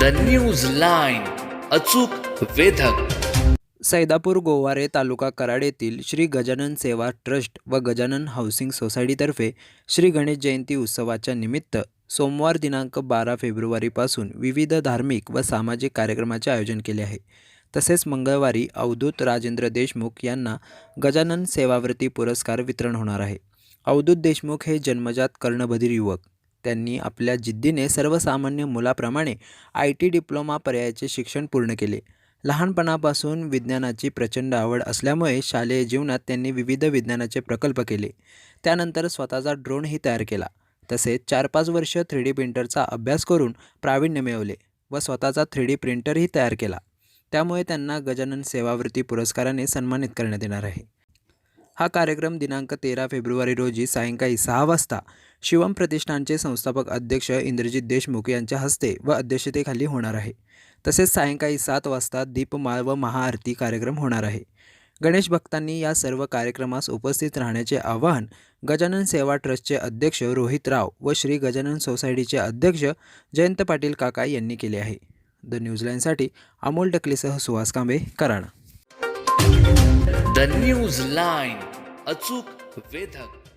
The news line अचूक वेधक. सैदापूर गोवारे तालुका कराड येथील श्री गजानन सेवा ट्रस्ट व गजानन हाऊसिंग सोसायटीतर्फे श्री गणेश जयंती उत्सवाच्या निमित्त सोमवार दिनांक बारा फेब्रुवारीपासून विविध धार्मिक व सामाजिक कार्यक्रमाचे आयोजन केले आहे. तसेच मंगळवारी अवधूत राजेंद्र देशमुख यांना गजानन सेवावृत्ती पुरस्कार वितरण होणार आहे. अवधूत देशमुख हे जन्मजात कर्णबधीर युवक. त्यांनी आपल्या जिद्दीने सर्वसामान्य मुलाप्रमाणे आय टी डिप्लोमा पर्यायाचे शिक्षण पूर्ण केले. लहानपणापासून विज्ञानाची प्रचंड आवड असल्यामुळे शालेय जीवनात त्यांनी विविध विज्ञानाचे प्रकल्प केले. त्यानंतर स्वतःचा ड्रोनही तयार केला. तसेच चार पाच वर्ष थ्री डी प्रिंटरचा अभ्यास करून प्रावीण्य मिळवले व स्वतःचा थ्री डी प्रिंटरही तयार केला. त्यामुळे त्यांना गजानन सेवावृत्ती पुरस्काराने सन्मानित करण्यात येणार आहे. हा कार्यक्रम दिनांक तेरा फेब्रुवारी रोजी सायंकाळी सहा वाजता शिवम प्रतिष्ठानचे संस्थापक अध्यक्ष इंद्रजित देशमुख यांच्या हस्ते व अध्यक्षतेखाली होणार आहे. तसेच सायंकाळी सात वाजता दीपमाळ व महाआरती कार्यक्रम होणार आहे. गणेश भक्तांनी या सर्व कार्यक्रमास उपस्थित राहण्याचे आवाहन गजानन सेवा ट्रस्टचे अध्यक्ष रोहित राव व श्री गजानन सोसायटीचे अध्यक्ष जयंत पाटील काका यांनी केले आहे. द न्यूजलाईनसाठी Amol टकलेसह Suhas Kambe Karad. The news line अचूक वेधक.